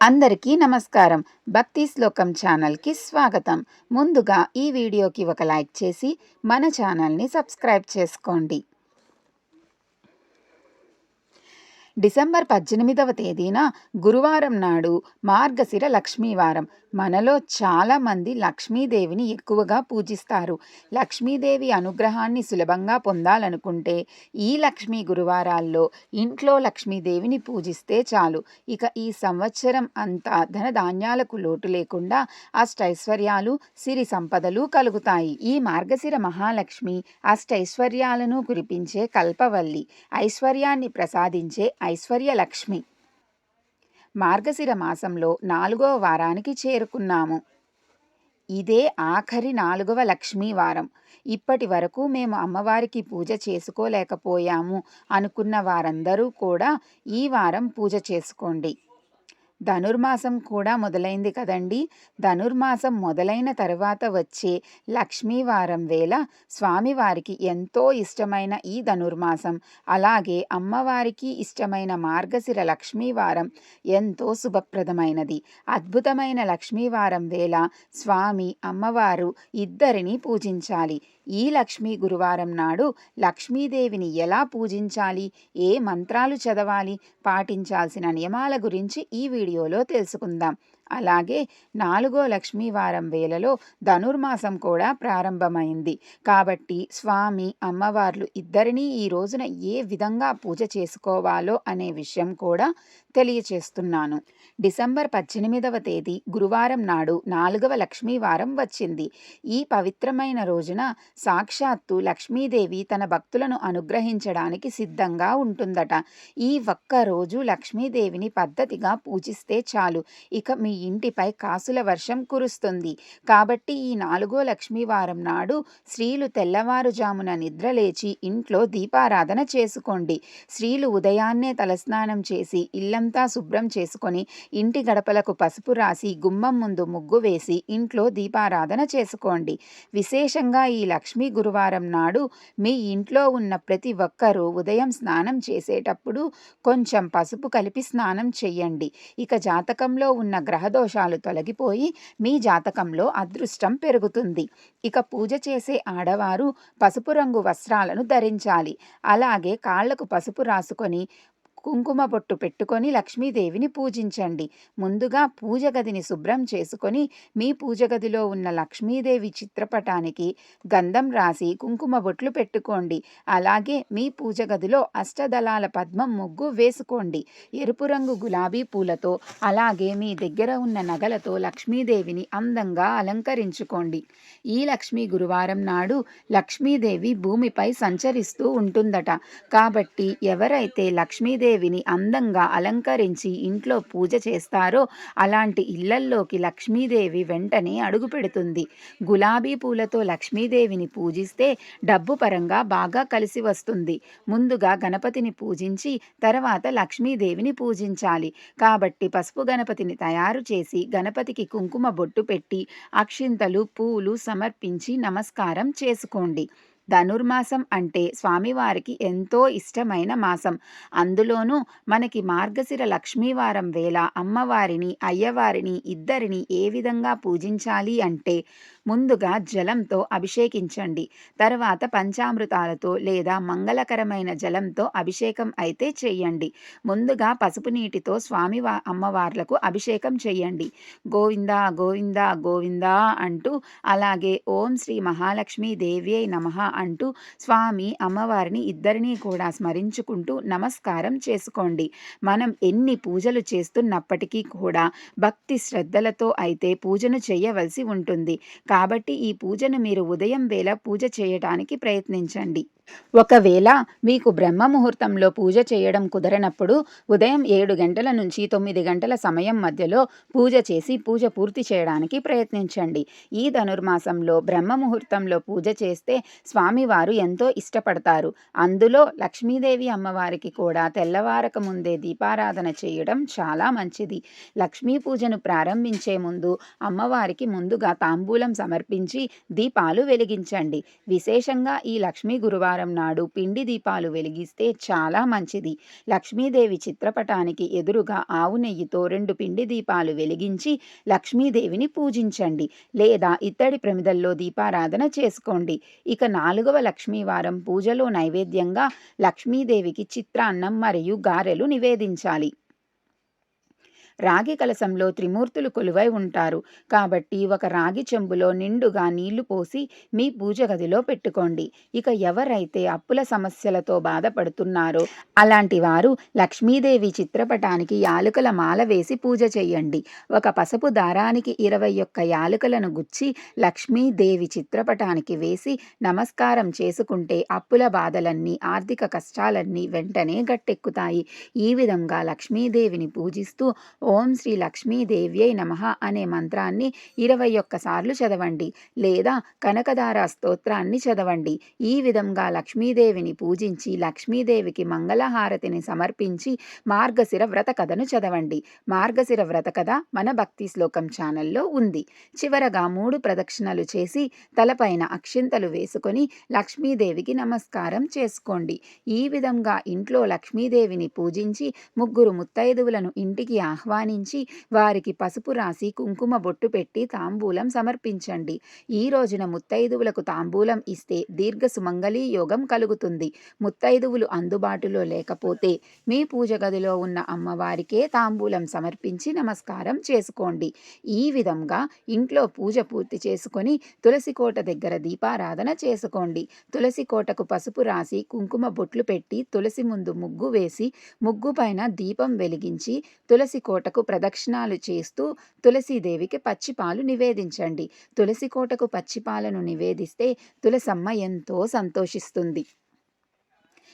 అందరికీ నమస్కారం. భక్తి శ్లోకం ఛానల్కి స్వాగతం. ముందుగా ఈ వీడియోకి ఒక లైక్ చేసి మన ఛానల్ని సబ్స్క్రైబ్ చేసుకోండి. డిసెంబర్ పద్దెనిమిదవ తేదీన గురువారం నాడు మార్గశిర లక్ష్మీవారం. మనలో చాలామంది లక్ష్మీదేవిని ఎక్కువగా పూజిస్తారు. లక్ష్మీదేవి అనుగ్రహాన్ని సులభంగా పొందాలనుకుంటే ఈ లక్ష్మీ గురువారాల్లో ఇంట్లో లక్ష్మీదేవిని పూజిస్తే చాలు. ఇక ఈ సంవత్సరం అంతా ధనధాన్యాలకు లోటు లేకుండా అష్టైశ్వర్యాలు సిరి సంపదలు కలుగుతాయి. ఈ మార్గశిర మహాలక్ష్మి అష్టైశ్వర్యాలను కురిపించే కల్పవల్లి ఐశ్వర్యాన్ని ప్రసాదించే ఐశ్వర్యలక్ష్మి మార్గశిర మాసంలో నాలుగవ వారానికి చేరుకున్నాము. ఇదే ఆఖరి నాలుగవ లక్ష్మీ వారం. ఇప్పటి వరకు మేము అమ్మవారికి పూజ చేసుకోలేకపోయాము అనుకున్న వారందరూ కూడా ఈ వారం పూజ చేసుకోండి. ధనుర్మాసం కూడా మొదలైంది కదండి. ధనుర్మాసం మొదలైన తరువాత వచ్చే లక్ష్మీవారం వేళ స్వామివారికి ఎంతో ఇష్టమైన ఈ ధనుర్మాసం. అలాగే అమ్మవారికి ఇష్టమైన మార్గశిర లక్ష్మీవారం ఎంతో శుభప్రదమైనది. అద్భుతమైన లక్ష్మీవారం వేళ స్వామి అమ్మవారు ఇద్దరిని పూజించాలి. ఈ లక్ష్మీ గురువారం నాడు లక్ష్మీదేవిని ఎలా పూజించాలి? ఏ మంత్రాలు చదవాలి? పాటించాల్సిన నియమాల గురించి ఈ వీడియోలో తెలుసుకుందాం. అలాగే నాలుగో లక్ష్మీవారం వేలలో ధనుర్మాసం కూడా ప్రారంభమైంది. కాబట్టి స్వామి అమ్మవార్లు ఇద్దరినీ ఈ రోజున ఏ విధంగా పూజ చేసుకోవాలో అనే విషయం కూడా తెలియచేస్తున్నాను. డిసెంబర్ పద్దెనిమిదవ తేదీ గురువారం నాడు నాలుగవ లక్ష్మీవారం వచ్చింది. ఈ పవిత్రమైన రోజున సాక్షాత్తు లక్ష్మీదేవి తన భక్తులను అనుగ్రహించడానికి సిద్ధంగా ఉంటుందట. ఈ ఒక్క రోజు లక్ష్మీదేవిని పద్ధతిగా పూజిస్తే చాలు. ఇక మీ ఇంటిపై కాసుల వర్షం కురుస్తుంది. కాబట్టి ఈ నాలుగో లక్ష్మీవారం నాడు స్త్రీలు తెల్లవారుజామున నిద్రలేచి ఇంట్లో దీపారాధన చేసుకోండి. స్త్రీలు ఉదయాన్నే తలస్నానం చేసి ఇల్లంతా శుభ్రం చేసుకొని ఇంటి గడపలకు పసుపు రాసి గుమ్మం ముందు ముగ్గు వేసి ఇంట్లో దీపారాధన చేసుకోండి. విశేషంగా ఈ లక్ష్మీ గురువారం నాడు మీ ఇంట్లో ఉన్న ప్రతి ఒక్కరూ ఉదయం స్నానం చేసేటప్పుడు కొంచెం పసుపు కలిపి స్నానం చెయ్యండి. ఇక జాతకంలో ఉన్న గ్రహదోషాలు తొలగిపోయి మీ జాతకంలో అదృష్టం పెరుగుతుంది. ఇక పూజ చేసే ఆడవారు పసుపు రంగు వస్త్రాలను ధరించాలి. అలాగే కాళ్ళకు పసుపు రాసుకొని కుంకుమ బొట్టు పెట్టుకొని లక్ష్మీదేవిని పూజించండి. ముందుగా పూజ గదిని శుభ్రం చేసుకొని మీ పూజ గదిలో ఉన్న లక్ష్మీదేవి చిత్రపటానికి గంధం రాసి కుంకుమ బొట్లు పెట్టుకోండి. అలాగే మీ పూజ గదిలో అష్టదళాల పద్మం ముగ్గు వేసుకోండి. ఎరుపు రంగు గులాబీ పూలతో అలాగే మీ దగ్గర ఉన్న నగలతో లక్ష్మీదేవిని అందంగా అలంకరించుకోండి. ఈ లక్ష్మీ గురువారం నాడు లక్ష్మీదేవి భూమిపై సంచరిస్తూ ఉంటుందట. కాబట్టి ఎవరైతే లక్ష్మీదేవి లక్ష్మీదేవిని అందంగా అలంకరించి ఇంట్లో పూజ చేస్తారో అలాంటి ఇళ్ళల్లోకి లక్ష్మీదేవి వెంటనే అడుగుపెడుతుంది గులాబీ పూలతో లక్ష్మీదేవిని పూజిస్తే డబ్బు పరంగా బాగా కలిసి వస్తుంది. ముందుగా గణపతిని పూజించి తర్వాత లక్ష్మీదేవిని పూజించాలి. కాబట్టి పసుపు గణపతిని తయారు చేసి గణపతికి కుంకుమ బొట్టు పెట్టి అక్షింతలు పూలు సమర్పించి నమస్కారం చేసుకోండి. ధనుర్మాసం అంటే స్వామివారికి ఎంతో ఇష్టమైన మాసం. అందులోనూ మనకి మార్గశిర లక్ష్మీవారం వేళ అమ్మవారిని అయ్యవారిని ఇద్దరిని ఏ విధంగా పూజించాలి అంటే ముందుగా జలంతో అభిషేకించండి. తర్వాత పంచామృతాలతో లేదా మంగళకరమైన జలంతో అభిషేకం అయితే చేయండి. ముందుగా పసుపు నీటితో స్వామి అమ్మవార్లకు అభిషేకం చేయండి. గోవింద గోవింద గోవింద అంటూ అలాగే ఓం శ్రీ మహాలక్ష్మీ దేవి నమ అంటూ స్వామి అమ్మవారిని ఇద్దరినీ కూడా స్మరించుకుంటూ నమస్కారం చేసుకోండి. మనం ఎన్ని పూజలు చేస్తున్నప్పటికీ కూడా భక్తి శ్రద్ధలతో అయితే పూజను చేయవలసి ఉంటుంది. కాబట్టి ఈ పూజను మీరు ఉదయం వేళ పూజ చేయటానికి ప్రయత్నించండి. ఒకవేళ మీకు బ్రహ్మ ముహూర్తంలో పూజ చేయడం కుదరనప్పుడు ఉదయం ఏడు గంటల నుంచి తొమ్మిది గంటల సమయం మధ్యలో పూజ చేసి పూజ పూర్తి చేయడానికి ప్రయత్నించండి. ఈ ధనుర్మాసంలో బ్రహ్మ ముహూర్తంలో పూజ చేస్తే స్వామివారు ఎంతో ఇష్టపడతారు. అందులో లక్ష్మీదేవి అమ్మవారికి కూడా తెల్లవారక ముందే దీపారాధన చేయడం చాలా మంచిది. లక్ష్మీ పూజను ప్రారంభించే ముందు అమ్మవారికి ముందుగా తాంబూలం సమర్పించి దీపాలు వెలిగించండి. విశేషంగా ఈ లక్ష్మీ గురువారం నాడు పిండి దీపాలు వెలిగిస్తే చాలా మంచిది. లక్ష్మీదేవి చిత్రపటానికి ఎదురుగా ఆవు నెయ్యితో రెండు పిండి దీపాలు వెలిగించి లక్ష్మీదేవిని పూజించండి. లేదా ఇత్తడి ప్రమిదల్లో దీపారాధన చేసుకోండి. ఇక నాలుగవ లక్ష్మీవారం పూజలో నైవేద్యంగా లక్ష్మీదేవికి చిత్రాన్నం మరియు గారెలు నివేదించాలి. రాగి కలశంలో త్రిమూర్తులు కొలువై ఉంటారు. కాబట్టి ఒక రాగి చెంబులో నిండుగా నీళ్ళు పోసి మీ పూజ గదిలో పెట్టుకోండి. ఇక ఎవరైతే అప్పుల సమస్యలతో బాధపడుతున్నారో అలాంటి వారు లక్ష్మీదేవి చిత్రపటానికి యాలుకల మాల వేసి పూజ చేయండి. ఒక పసుపు దారానికి ఇరవై ఒక్క యాలుకలను గుచ్చి లక్ష్మీదేవి చిత్రపటానికి వేసి నమస్కారం చేసుకుంటే అప్పుల బాధలన్నీ ఆర్థిక కష్టాలన్నీ వెంటనే గట్టెక్కుతాయి. ఈ విధంగా లక్ష్మీదేవిని పూజిస్తూ ఓం శ్రీ లక్ష్మీదేవ్యై నమః అనే మంత్రాన్ని ఇరవై ఒక్కసార్లు చదవండి లేదా కనకదార స్తోత్రాన్ని చదవండి. ఈ విధంగా లక్ష్మీదేవిని పూజించి లక్ష్మీదేవికి మంగళహారతిని సమర్పించి మార్గశిర వ్రత కథను చదవండి. మార్గశిర వ్రత కథ మన భక్తి శ్లోకం ఛానల్లో ఉంది. చివరగా మూడు ప్రదక్షిణలు చేసి తలపైన అక్షింతలు వేసుకొని లక్ష్మీదేవికి నమస్కారం చేసుకోండి. ఈ విధంగా ఇంట్లో లక్ష్మీదేవిని పూజించి ముగ్గురు ముత్తైదువులను ఇంటికి ఆహ్వానించి వారికి పసుపు రాసి కుంకుమ బొట్టు పెట్టి తాంబూలం సమర్పించండి. ఈ రోజున ముత్తైదువులకు తాంబూలం ఇస్తే దీర్ఘ సుమంగళీ యోగం కలుగుతుంది. ముత్తైదువులు అందుబాటులో లేకపోతే మీ పూజ గదిలో ఉన్న అమ్మవారికే తాంబూలం సమర్పించి నమస్కారం చేసుకోండి. ఈ విధంగా ఇంట్లో పూజ పూర్తి చేసుకొని తులసి కోట దగ్గర దీపారాధన చేసుకోండి. తులసి కోటకు పసుపు రాసి కుంకుమ బొట్లు పెట్టి తులసి ముందు ముగ్గు వేసి ముగ్గు పైన దీపం వెలిగించి తులసి కోటకు ప్రదక్షిణాలు చేస్తూ తులసీదేవికి పచ్చిపాలు నివేదించండి. తులసి కోటకు పచ్చిపాలను నివేదిస్తే తులసమ్మ ఎంతో సంతోషిస్తుంది.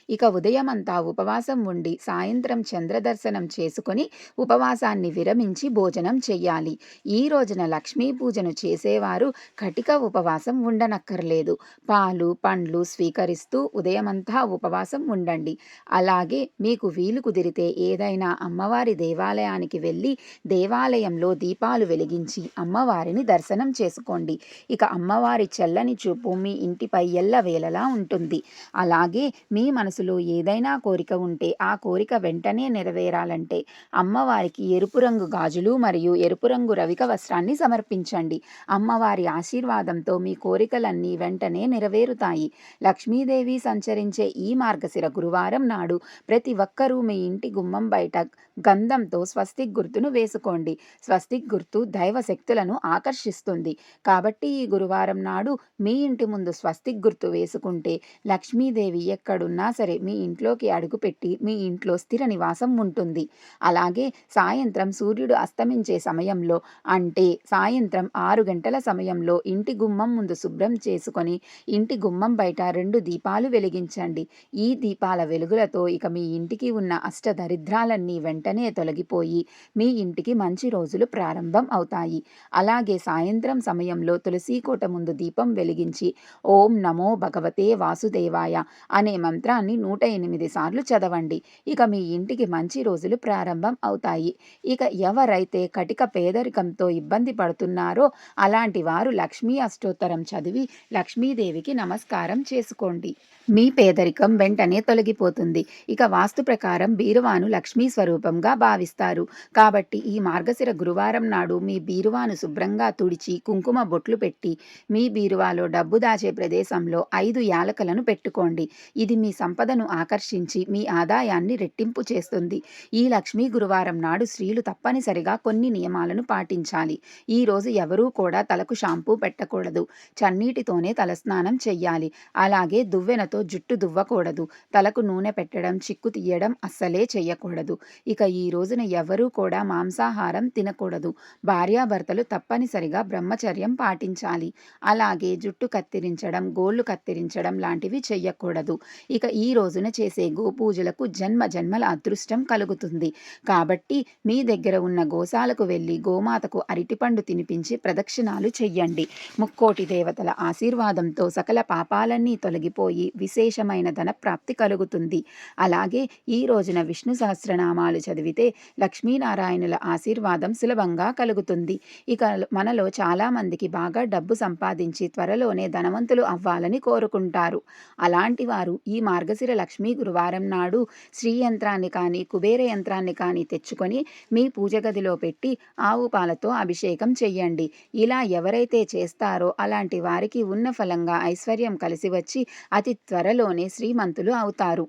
ఇక ఉదయమంతా ఉపవాసం ఉండి సాయంత్రం చంద్రదర్శనం చేసుకొని ఉపవాసాన్ని విరమించి భోజనం చెయ్యాలి. ఈ రోజున లక్ష్మీ పూజను చేసేవారు కటిక ఉపవాసం ఉండనక్కర్లేదు. పాలు పండ్లు స్వీకరిస్తూ ఉదయమంతా ఉపవాసం ఉండండి. అలాగే మీకు వీలు కుదిరితే ఏదైనా అమ్మవారి దేవాలయానికి వెళ్ళి దేవాలయంలో దీపాలు వెలిగించి అమ్మవారిని దర్శనం చేసుకోండి. ఇక అమ్మవారి చల్లని చూపు మీ ఇంటిపై ఎల్లవేళలా ఉంటుంది. అలాగే మీ మనసులో ఏదైనా కోరిక ఉంటే ఆ కోరిక వెంటనే నెరవేరాలంటే అమ్మవారికి ఎరుపు రంగు గాజులు మరియు ఎరుపు రంగు రవిక వస్త్రాన్ని సమర్పించండి. అమ్మవారి ఆశీర్వాదంతో మీ కోరికలన్నీ వెంటనే నెరవేరుతాయి. లక్ష్మీదేవి సంచరించే ఈ మార్గశిర గురువారం నాడు ప్రతి ఒక్కరూ మీ ఇంటి గుమ్మం బయట గంధంతో స్వస్తిక్ గుర్తును వేసుకోండి. స్వస్తిక్ గుర్తు దైవ శక్తులను ఆకర్షిస్తుంది. కాబట్టి ఈ గురువారం నాడు మీ ఇంటి ముందు స్వస్తిక్ గుర్తు వేసుకుంటే లక్ష్మీదేవి ఎక్కడున్నా సరే మీ ఇంట్లోకి అడుగుపెట్టి మీ ఇంట్లో స్థిర నివాసం ఉంటుంది. అలాగే సాయంత్రం సూర్యుడు అస్తమించే సమయంలో అంటే సాయంత్రం ఆరు గంటల సమయంలో ఇంటి గుమ్మం ముందు శుభ్రం చేసుకొని ఇంటి గుమ్మం బయట రెండు దీపాలు వెలిగించండి. ఈ దీపాల వెలుగులతో ఇక మీ ఇంటికి ఉన్న అష్ట దరిద్రాలన్నీ వెంటనే తొలగిపోయి మీ ఇంటికి మంచి రోజులు ప్రారంభం అవుతాయి. అలాగే సాయంత్రం సమయంలో తులసి కోట ముందు దీపం వెలిగించి ఓం నమో భగవతే వాసుదేవాయ అనే మంత్రాన్ని నూట ఎనిమిది సార్లు చదవండి. ఇక మీ ఇంటికి మంచి రోజులు ప్రారంభం అవుతాయి. ఇక ఎవరైతే కటిక పేదరికంతో ఇబ్బంది పడుతున్నారో అలాంటి వారు లక్ష్మీ అష్టోత్తరం చదివి లక్ష్మీదేవికి నమస్కారం చేసుకోండి. మీ పేదరికం వెంటనే తొలగిపోతుంది. ఇక వాస్తు ప్రకారం బీరువాను లక్ష్మీ స్వరూపం స్వరూపంగా భావిస్తారు. కాబట్టి ఈ మార్గశిర గురువారం నాడు మీ బీరువాను శుభ్రంగా తుడిచి కుంకుమ బొట్లు పెట్టి మీ బీరువాలో డబ్బు దాచే ప్రదేశంలో ఐదు యాలకలను పెట్టుకోండి. ఇది మీ సంపదను ఆకర్షించి మీ ఆదాయాన్ని రెట్టింపు చేస్తుంది. ఈ లక్ష్మీ గురువారం నాడు స్త్రీలు తప్పనిసరిగా కొన్ని నియమాలను పాటించాలి. ఈ రోజు ఎవరూ కూడా తలకు షాంపూ పెట్టకూడదు. చన్నీటితోనే తలస్నానం చెయ్యాలి. అలాగే దువ్వెనతో జుట్టు దువ్వకూడదు. తలకు నూనె పెట్టడం చిక్కు తీయడం అస్సలే చెయ్యకూడదు. ఇక ఈ రోజున ఎవరూ కూడా మాంసాహారం తినకూడదు. భార్యాభర్తలు తప్పనిసరిగా బ్రహ్మచర్యం పాటించాలి. అలాగే జుట్టు కత్తిరించడం గోళ్ళు కత్తిరించడం లాంటివి చెయ్యకూడదు. ఇక ఈ రోజున చేసే గోపూజలకు జన్మ జన్మల అదృష్టం కలుగుతుంది. కాబట్టి మీ దగ్గర ఉన్న గోశాలకు వెళ్ళి గోమాతకు అరటిపండు తినిపించి ప్రదక్షిణాలు చెయ్యండి. ముక్కోటి దేవతల ఆశీర్వాదంతో సకల పాపాలన్నీ తొలగిపోయి విశేషమైన ధనప్రాప్తి కలుగుతుంది. అలాగే ఈ రోజున విష్ణు సహస్రనామాలు చదివి చదివితే లక్ష్మీనారాయణుల ఆశీర్వాదం సులభంగా కలుగుతుంది. ఇక మనలో చాలామందికి బాగా డబ్బు సంపాదించి త్వరలోనే ధనవంతులు అవ్వాలని కోరుకుంటారు. అలాంటి వారు ఈ మార్గశిర లక్ష్మీ గురువారం నాడు శ్రీ యంత్రాన్ని కానీ కుబేర యంత్రాన్ని కానీ తెచ్చుకొని మీ పూజ గదిలో పెట్టి ఆవు పాలతో అభిషేకం చెయ్యండి. ఇలా ఎవరైతే చేస్తారో అలాంటి వారికి ఉన్న ఫలంగా ఐశ్వర్యం కలిసి వచ్చి అతి త్వరలోనే శ్రీమంతులు అవుతారు.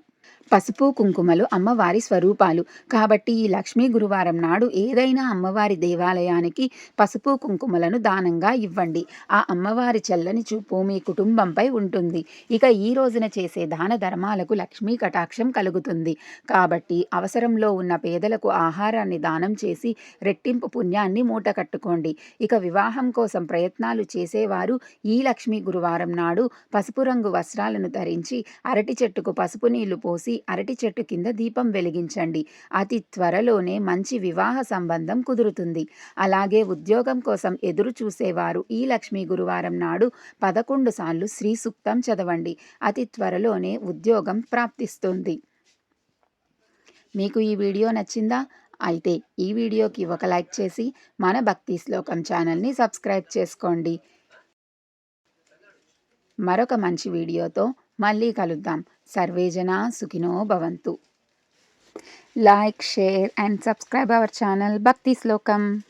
పసుపు కుంకుమలు అమ్మవారి స్వరూపాలు. కాబట్టి ఈ లక్ష్మీ గురువారం నాడు ఏదైనా అమ్మవారి దేవాలయానికి పసుపు కుంకుమలను దానంగా ఇవ్వండి. ఆ అమ్మవారి చల్లని చూపు మీ కుటుంబంపై ఉంటుంది. ఇక ఈ రోజున చేసే దాన ధర్మాలకు లక్ష్మీ కటాక్షం కలుగుతుంది. కాబట్టి అవసరంలో ఉన్న పేదలకు ఆహారాన్ని దానం చేసి రెట్టింపు పుణ్యాన్ని మూట కట్టుకోండి. ఇక వివాహం కోసం ప్రయత్నాలు చేసేవారు ఈ లక్ష్మీ గురువారం నాడు పసుపు రంగు వస్త్రాలను ధరించి అరటి చెట్టుకు పసుపు నీళ్ళు పోసి అరటి చెట్టు కింద దీపం వెలిగించండి. అతి త్వరలోనే మంచి వివాహ సంబంధం కుదురుతుంది. అలాగే ఉద్యోగం కోసం ఎదురు చూసేవారు ఈ లక్ష్మీ గురువారం నాడు పదకొండు సార్లు శ్రీ సూక్తం చదవండి. అతి త్వరలోనే ఉద్యోగం ప్రాప్తిస్తుంది. మీకు ఈ వీడియో నచ్చిందా? అయితే ఈ వీడియోకి ఒక లైక్ చేసి మన భక్తి శ్లోకం ఛానల్ని సబ్స్క్రైబ్ చేసుకోండి. మరొక మంచి వీడియోతో మళ్ళీ కలుద్దాం. సర్వేజన సుఖినో భవంతు. Like share and subscribe our channel భక్తి శ్లోకం